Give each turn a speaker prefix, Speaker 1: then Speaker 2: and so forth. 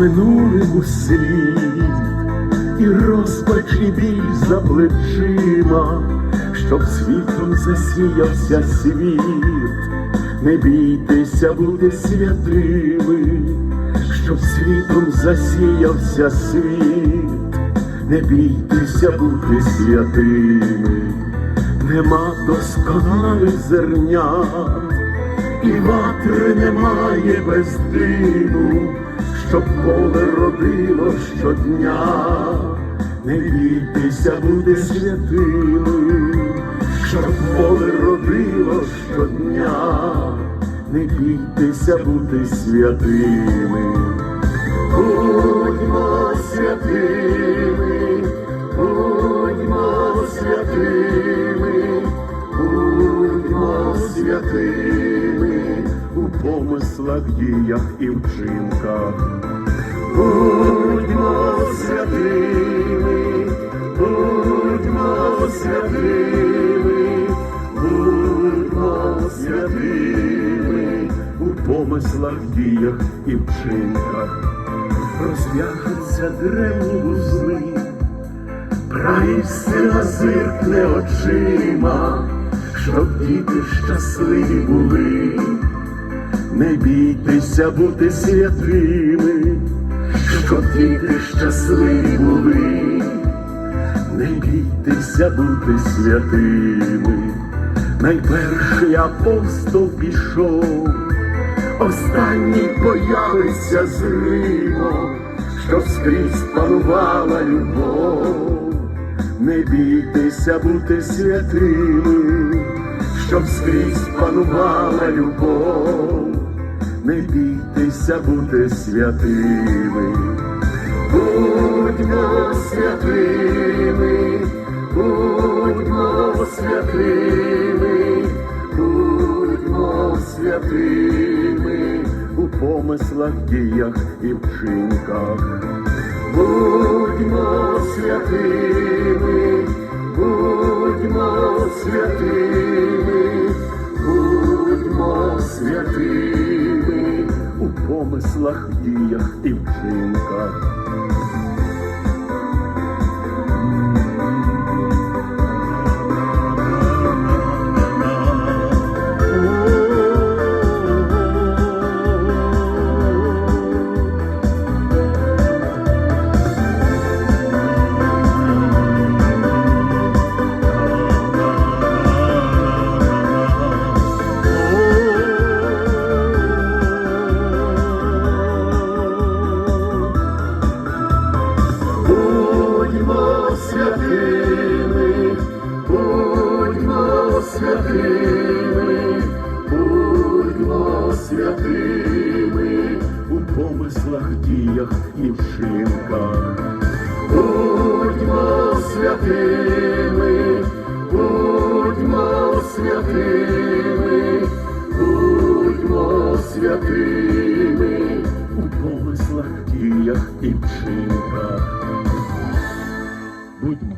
Speaker 1: минулим у слід, і розпач і біль за плечима, щоб світлом засіявся світ, не бійтеся бути святими, щоб світлом засіявся світ, не бійтеся бути святими, нема досконалих зернят і ватри немає без диму, щоб поле родило щодня, не бійтеся бути святими, щоб поле родило щодня, не бійтеся бути святими, будьмо святими, помислах, діях і вчинках. Будьмо святими, будьмо святими, будьмо святими у помислах, діях і вчинках. Розв'яжуться древні вузли, Праїстина зиркне очима, щоб діти щасливі були, не бійтеся бути святими, щоб діти щасливі були, не бійтеся бути святими, найперший апостол пішов, останній появиться з Римом, щоб скрізь панувала любов. Не бійтеся бути святими, щоб скрізь панувала любов, не бійтеся бути святими, будьмо святими, будьмо святими, будьмо святими. У помислах, діях і вчинках. Будьмо святими, будьмо святими, у помислах, діях і вчинках. Святими, будьмо святими у помислах, діях і вчинках. Будьмо святими, будьмо святими, будьмо святими у помислах, діях і вчинках. Будьмо